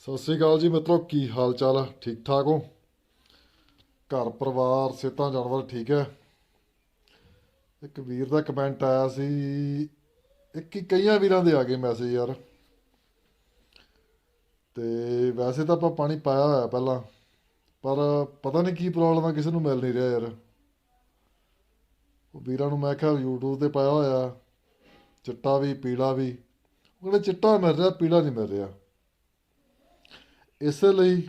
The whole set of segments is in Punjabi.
ਸਤਿ ਸ੍ਰੀ ਅਕਾਲ ਜੀ ਮਿੱਤਰੋ, ਕੀ ਹਾਲ ਚਾਲ ਆ ਠੀਕ ਠਾਕ ਹੋ? ਘਰ ਪਰਿਵਾਰ, ਸਿਹਤਾਂ, ਜਾਨਵਰ ਠੀਕ ਹੈ? ਇੱਕ ਵੀਰ ਦਾ ਕਮੈਂਟ ਆਇਆ ਸੀ, ਇੱਕ ਹੀ ਕਈਆਂ ਵੀਰਾਂ ਦੇ ਆ ਗਏ ਮੈਸੇਜ ਯਾਰ। ਤੇ ਵੈਸੇ ਤਾਂ ਆਪਾਂ ਪਾਣੀ ਪਾਇਆ ਹੋਇਆ ਪਹਿਲਾਂ, ਪਰ ਪਤਾ ਨਹੀਂ ਕੀ ਪ੍ਰੋਬਲਮ ਆ, ਕਿਸੇ ਨੂੰ ਮਿਲ ਨਹੀਂ ਰਿਹਾ ਯਾਰ। ਉਹ ਵੀਰਾਂ ਨੂੰ ਮੈਂ ਕਿਹਾ YouTube ਤੇ ਪਾਇਆ ਹੋਇਆ, ਚਿੱਟਾ ਵੀ, ਪੀਲਾ ਵੀ। ਉਹ ਕਹਿੰਦੇ ਚਿੱਟਾ ਮਿਲ ਰਿਹਾ, ਪੀਲਾ ਨਹੀਂ ਮਿਲ ਰਿਹਾ। ਇਸੇ ਲਈ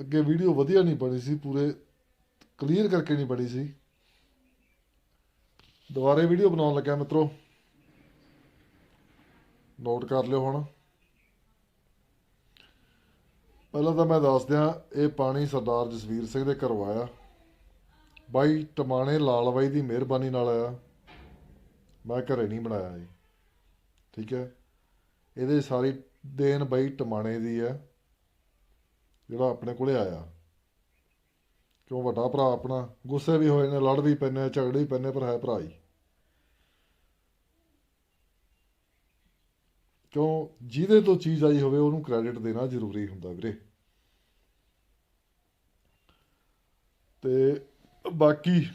ਅੱਗੇ ਵੀਡੀਓ ਵਧੀਆ ਨਹੀਂ ਬਣੀ ਸੀ, ਪੂਰੇ ਕਲੀਅਰ ਕਰਕੇ ਨਹੀਂ ਬਣੀ ਸੀ। ਦੁਬਾਰੇ ਵੀਡੀਓ ਬਣਾਉਣ ਲੱਗਿਆ ਮਿੱਤਰੋ। ਨੋਟ ਕਰ ਲਿਓ ਹੁਣ। ਪਹਿਲਾਂ ਤਾਂ ਮੈਂ ਦੱਸ ਦਿਆਂ, ਇਹ ਪਾਣੀ ਸਰਦਾਰ ਜਸਵੀਰ ਸਿੰਘ ਦੇ ਘਰੋਂ ਆਇਆ। ਬਾਈ ਟਮਾਣੇ ਲਾਲ ਬਾਈ ਦੀ ਮਿਹਰਬਾਨੀ ਨਾਲ ਆਇਆ। ਮੈਂ ਘਰੇ ਨਹੀਂ ਬਣਾਇਆ ਜੀ। ਠੀਕ ਹੈ। ਇਹਦੇ ਸਾਰੀ ਦੇਣ ਬਾਈ ਟਮਾਣੇ ਦੀ ਹੈ ਜਿਹੜਾ ਆਪਣੇ ਕੋਲੇ ਆਇਆ। ਕਿਉਂ ਵੱਡਾ ਭਰਾ ਆਪਣਾ ਗੁੱਸੇ ਵੀ ਹੋਏ ਨੇ ਲੜ ਵੀ ਪੈਨੇ ਆ, ਝਗੜੇ ਵੀ ਪੈਨੇ ਪਰ ਹੈ ਭਰਾ ਹੀ। ਕਿਉਂ ਜਿਹਦੇ ਤੋਂ ਚੀਜ਼ ਆਈ ਹੋਵੇ ਉਹਨੂੰ ਕ੍ਰੈਡਿਟ ਦੇਣਾ ਜ਼ਰੂਰੀ ਹੁੰਦਾ ਵੀਰੇ। ਤੇ ਬਾਕੀ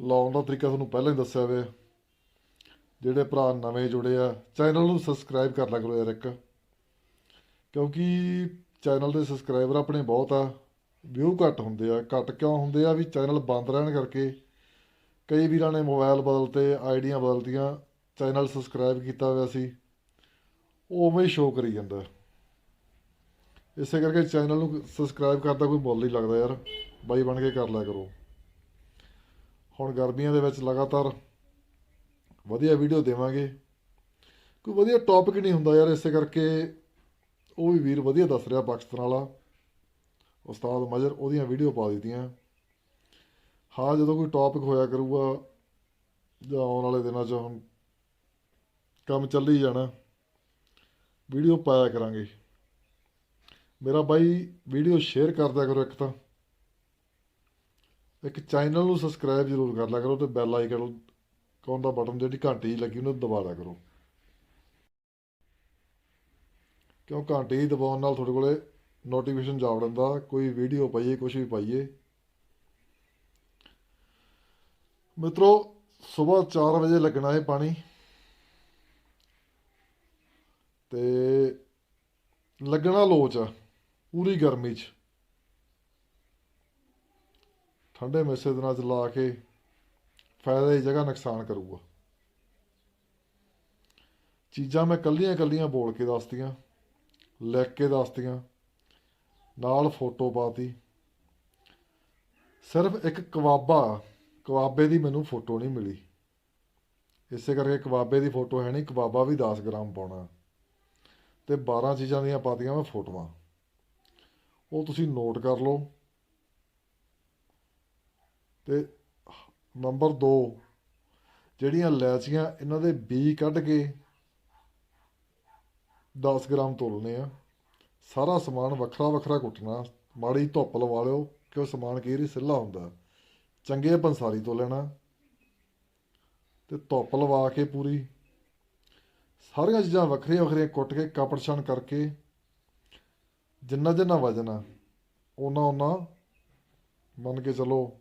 ਲਾਉਣ ਦਾ ਤਰੀਕਾ ਤੁਹਾਨੂੰ ਪਹਿਲਾਂ ਹੀ ਦੱਸਿਆ ਵੇ ਜਿਹੜੇ ਭਰਾ ਨਵੇਂ ਜੁੜੇ ਆ ਚੈਨਲ ਨੂੰ ਸਬਸਕ੍ਰਾਈਬ ਕਰ ਲਿਆ ਕਰੋ ਯਾਰ ਇੱਕ। ਕਿਉਂਕਿ ਚੈਨਲ ਦੇ ਸਬਸਕ੍ਰਾਈਬਰ ਆਪਣੇ ਬਹੁਤ ਆ ਵਿਊ ਘੱਟ ਹੁੰਦੇ ਆ। ਘੱਟ ਕਿਉਂ ਹੁੰਦੇ ਆ ਵੀ ਚੈਨਲ ਬੰਦ ਰਹਿਣ ਕਰਕੇ ਕਈ ਵੀਰਾਂ ਨੇ ਮੋਬਾਈਲ ਬਦਲਤੇ, ਆਈਡੀਆਂ ਬਦਲਤੀਆਂ, ਚੈਨਲ ਸਬਸਕ੍ਰਾਈਬ ਕੀਤਾ ਹੋਇਆ ਸੀ। ਉਹ ਉਵੇਂ ਹੀ ਸ਼ੋਅ ਕਰੀ ਜਾਂਦਾ। ਇਸੇ ਕਰਕੇ ਚੈਨਲ ਨੂੰ ਸਬਸਕ੍ਰਾਈਬ ਕਰਦਾ ਕੋਈ ਮੁੱਲ ਨਹੀਂ ਲੱਗਦਾ ਯਾਰ। ਬਾਈ ਬਣ ਕੇ ਕਰ ਲਿਆ ਕਰੋ। ਹੁਣ ਗਰਮੀਆਂ ਦੇ ਵਿੱਚ ਲਗਾਤਾਰ ਵਧੀਆ ਵੀਡੀਓ ਦੇਵਾਂਗੇ। ਕੋਈ ਵਧੀਆ ਟੌਪਿਕ ਨਹੀਂ ਹੁੰਦਾ ਯਾਰ, ਇਸੇ ਕਰਕੇ ਉਹ ਵੀ ਵੀਰ ਵਧੀਆ ਦੱਸ ਰਿਹਾ ਪਾਕਿਸਤਾਨ ਵਾਲਾ। ਉਸਤਾਦ ਮਜਰ ਉਹਦੀਆਂ ਵੀਡੀਓ ਪਾ ਦਿੱਤੀਆਂ। ਹਾਂ, ਜਦੋਂ ਕੋਈ ਟੌਪਿਕ ਹੋਇਆ ਕਰੂਗਾ ਜਾਂ ਆਉਣ ਵਾਲੇ ਦਿਨਾਂ 'ਚ ਹੁਣ ਕੰਮ ਚੱਲੀ ਜਾਣਾ। ਵੀਡੀਓ ਪਾਇਆ ਕਰਾਂਗੇ। ਮੇਰਾ ਬਾਈ ਵੀਡੀਓ ਸ਼ੇਅਰ ਕਰਦਿਆ ਕਰੋ ਇੱਕ ਤਾਂ। ਇੱਕ ਚੈਨਲ ਨੂੰ ਸਬਸਕ੍ਰਾਈਬ ਜ਼ਰੂਰ ਕਰ ਲਿਆ ਕਰੋ ਤੇ ਬੈਲ ਆਈਕਨ ਕੌਣ ਦਾ ਬਟਨ ਜਿਹੜੀ ਘੰਟੀ ਜਿਹੀ ਲੱਗੀ ਉਹਨੂੰ ਦਬਾ ਦਿਆ ਕਰੋ। ਕਿਉਂ ਘੰਟੀ ਹੀ ਦਬਾਉਣ ਨਾਲ ਤੁਹਾਡੇ ਕੋਲੇ ਨੋਟੀਫਿਕੇਸ਼ਨ ਜਾ ਵੜਦਾ ਕੋਈ ਵੀਡੀਓ ਪਾਈਏ ਕੁਝ ਵੀ ਪਾਈਏ। ਮਿੱਤਰੋ, ਸਵੇਰ 4 ਵਜੇ ਲੱਗਣਾ ਹੈ ਪਾਣੀ। ਤੇ ਲੱਗਣਾ ਲੋਚ ਆ, ਪੂਰੀ ਗਰਮੀ 'ਚ। ਠੰਡੇ ਮੈਸੇ ਦਿਨਾਂ 'ਚ ਲਾ ਕੇ ਫਾਇਦੇ ਦੀ ਜਗ੍ਹਾ ਨੁਕਸਾਨ ਕਰੂਗਾ। ਚੀਜ਼ਾਂ ਮੈਂ ਕੱਲੀਆਂ ਕੱਲੀਆਂ ਬੋਲ ਕੇ ਦੱਸਦੀਆਂ ਲਿਖ ਕੇ ਦੱਸਤੀਆਂ। ਨਾਲ ਫੋਟੋ ਪਾਤੀ। ਸਿਰਫ ਇੱਕ ਕਵਾਬਾ ਕਵਾਬੇ ਦੀ ਮੈਨੂੰ ਫੋਟੋ ਨਹੀਂ ਮਿਲੀ। ਇਸੇ ਕਰਕੇ ਕਵਾਬੇ ਦੀ ਫੋਟੋ ਹੈ ਨਹੀਂ ਕਵਾਬਾ ਵੀ 10 ਗ੍ਰਾਮ ਪਾਉਣਾ। ਤੇ 12 ਚੀਜ਼ਾਂ ਦੀਆਂ ਪਾਤੀਆਂ ਮੈਂ ਫੋਟੋਆਂ। ਉਹ ਤੁਸੀਂ ਨੋਟ ਕਰ ਲਓ। ਤੇ ਨੰਬਰ 2 ਜਿਹੜੀਆਂ ਲੈਚੀਆਂ ਇਹਨਾਂ ਦੇ ਬੀ ਕੱਢ ਕੇ 10 ਗ੍ਰਾਮ ਤੋਲਨੇ ਆ। ਸਾਰਾ ਸਮਾਨ ਵੱਖਰਾ ਵੱਖਰਾ ਕੁੱਟਣਾ। ਮਾੜੀ ਧੁੱਪ ਲਵਾ ਲਿਓ ਕਿ ਉਹ ਸਮਾਨ ਕਈ ਵਾਰੀ ਸਿੱਲਾ ਹੁੰਦਾ। ਚੰਗੇ ਪੰਸਾਰੀ ਤੋਂ ਲੈਣਾ। ਤੇ ਧੁੱਪ ਲਵਾ ਕੇ ਪੂਰੀ। ਸਾਰੀਆਂ ਚੀਜ਼ਾਂ ਵੱਖਰੀਆਂ ਵੱਖਰੀਆਂ ਕੁੱਟ ਕੇ ਕਪੜ ਛਣ ਕਰਕੇ ਜਿੰਨਾ ਜਿੰਨਾ ਵਜਨ ਆ ਉਹਨਾਂ ਉਹਨਾਂ ਮੰਨ ਕੇ ਚਲੋ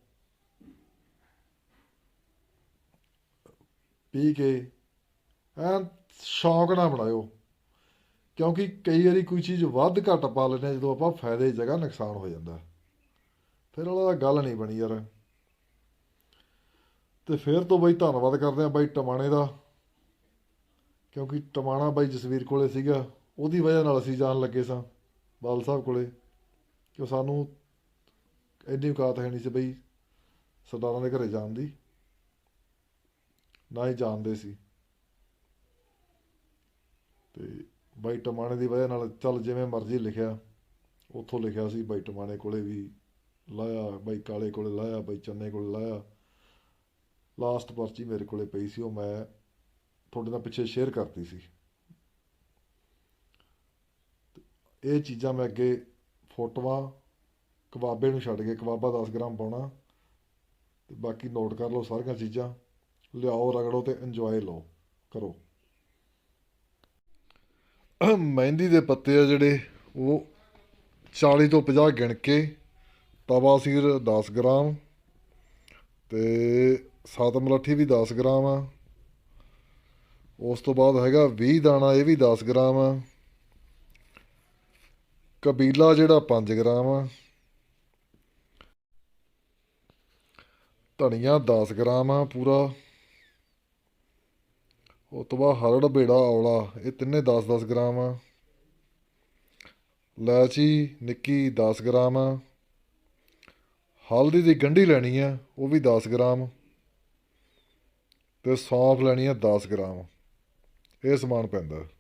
ਪੀ ਕੇ ਐਨ ਸ਼ੌਂਕ ਨਾਲ ਬਣਾਇਓ। ਕਿਉਂਕਿ ਕਈ ਵਾਰੀ ਕੋਈ ਚੀਜ਼ ਵੱਧ ਘੱਟ ਪਾ ਲੈਂਦੇ ਹਾਂ ਜਦੋਂ ਆਪਾਂ ਫਾਇਦੇ ਦੀ ਜਗ੍ਹਾ ਨੁਕਸਾਨ ਹੋ ਜਾਂਦਾ। ਫਿਰ ਉਹਦਾ ਗੱਲ ਨਹੀਂ ਬਣੀ ਯਾਰ। ਤੇ ਫਿਰ ਤੋਂ ਬਈ ਧੰਨਵਾਦ ਕਰਦੇ ਆ ਬਾਈ ਟਮਾਣੇ ਦਾ, ਕਿਉਂਕਿ ਟਮਾਣਾ ਬਾਈ ਜਸਵੀਰ ਕੋਲੇ ਸੀਗਾ, ਉਹਦੀ ਵਜ੍ਹਾ ਨਾਲ ਅਸੀਂ ਜਾਣ ਲੱਗੇ ਸਾਂ ਬਾਲ ਸਾਹਿਬ ਕੋਲੇ, ਕਿ ਸਾਨੂੰ ਇੰਨੀ ਔਕਾਤ ਹੈ ਨਹੀਂ ਸੀ ਬਈ ਸਰਦਾਰਾਂ ਦੇ ਘਰੇ ਜਾਣ ਦੀ, ਨਾ ਹੀ ਜਾਣਦੇ ਸੀ। ਤੇ ਬਾਈ ਟਮਾਣੇ ਦੀ ਵਜ੍ਹਾ ਨਾਲ ਚੱਲ ਜਿਵੇਂ ਮਰਜ਼ੀ ਲਿਖਿਆ, ਉੱਥੋਂ ਲਿਖਿਆ ਸੀ ਬਾਈ ਟਮਾਣੇ ਕੋਲੇ ਵੀ ਲਾਇਆ, ਬਾਈ ਕਾਲੇ ਕੋਲੇ ਲਾਇਆ, ਬਾਈ ਚੰਨੇ ਕੋਲੇ ਲਾਇਆ। ਲਾਸਟ ਪਰਚੀ ਮੇਰੇ ਕੋਲੇ ਪਈ ਸੀ, ਉਹ ਮੈਂ ਤੁਹਾਡੇ ਨਾਲ ਪਿੱਛੇ ਸ਼ੇਅਰ ਕਰਤੀ ਸੀ। ਇਹ ਚੀਜ਼ਾਂ ਮੈਂ ਅੱਗੇ ਫੋਟੋਆਂ ਕਬਾਬੇ ਨੂੰ ਛੱਡ ਕੇ ਕਬਾਬਾ 10 ਗ੍ਰਾਮ ਪਾਉਣਾ, ਤੇ ਬਾਕੀ ਨੋਟ ਕਰ ਲਓ ਸਾਰੀਆਂ ਚੀਜ਼ਾਂ। ਲਿਆਓ ਰਗੜੋ ਤੇ ਇੰਜੋਏ ਲਓ, ਕਰੋ। ਮਹਿੰਦੀ ਦੇ ਪੱਤੇ ਆ ਜਿਹੜੇ, ਉਹ 40 ਤੋਂ 50 ਗਿਣ ਕੇ ਤਵਾ ਸੀਰ 10 ਗ੍ਰਾਮ ਤੇ ਸੱਤ ਮਲਾਠੀ ਵੀ 10 ਗ੍ਰਾਮ ਆ। ਉਸ ਤੋਂ ਬਾਅਦ ਹੈਗਾ 20 ਦਾਣਾ, ਇਹ ਵੀ 10 ਗ੍ਰਾਮ ਆ। ਕਬੀਲਾ ਜਿਹੜਾ 5 ਗ੍ਰਾਮ ਆ। ਧਨੀਆ 10 ਗ੍ਰਾਮ ਆ ਪੂਰਾ। ਉਹ ਤੋਂ ਬਾਅਦ ਹਰੜ, ਬੇੜਾ, ਔਲਾ, ਇਹ ਤਿੰਨੇ 10-10 ਗ੍ਰਾਮ ਆ। ਇਲਾਇਚੀ ਨਿੱਕੀ 10 ਗ੍ਰਾਮ ਆ। ਹਲਦੀ ਦੀ ਗੰਢੀ ਲੈਣੀ ਆ, ਉਹ ਵੀ 10 ਗ੍ਰਾਮ। ਤੇ ਸੌਂਫ ਲੈਣੀ ਆ 10 ਗ੍ਰਾਮ। ਇਹ ਸਮਾਨ ਪੈਂਦਾ।